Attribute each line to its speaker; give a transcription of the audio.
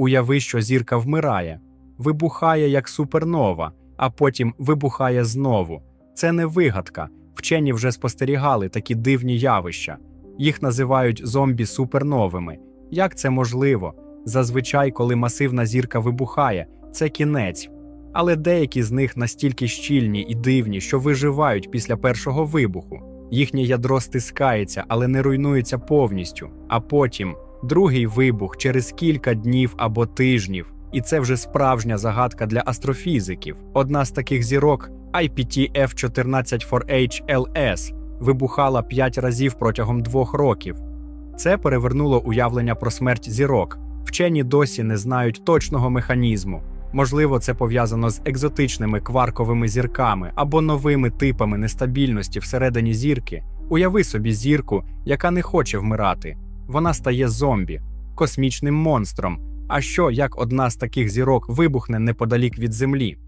Speaker 1: Уяви, що зірка вмирає, вибухає як супернова, а потім вибухає знову. Це не вигадка. Вчені вже спостерігали такі дивні явища. Їх називають зомбі суперновими. Як це можливо? Зазвичай, коли масивна зірка вибухає, це кінець. Але деякі з них настільки щільні і дивні, що виживають після першого вибуху. Їхнє ядро стискається, але не руйнується повністю. А потім другий вибух через кілька днів або тижнів. І це вже справжня загадка для астрофізиків. Одна з таких зірок IPT F144HLS вибухала 5 разів протягом двох років. Це перевернуло уявлення про смерть зірок. Вчені досі не знають точного механізму. Можливо, це пов'язано з екзотичними кварковими зірками або новими типами нестабільності всередині зірки. Уяви собі зірку, яка не хоче вмирати. Вона стає зомбі, космічним монстром. А що як одна з таких зірок вибухне неподалік від Землі?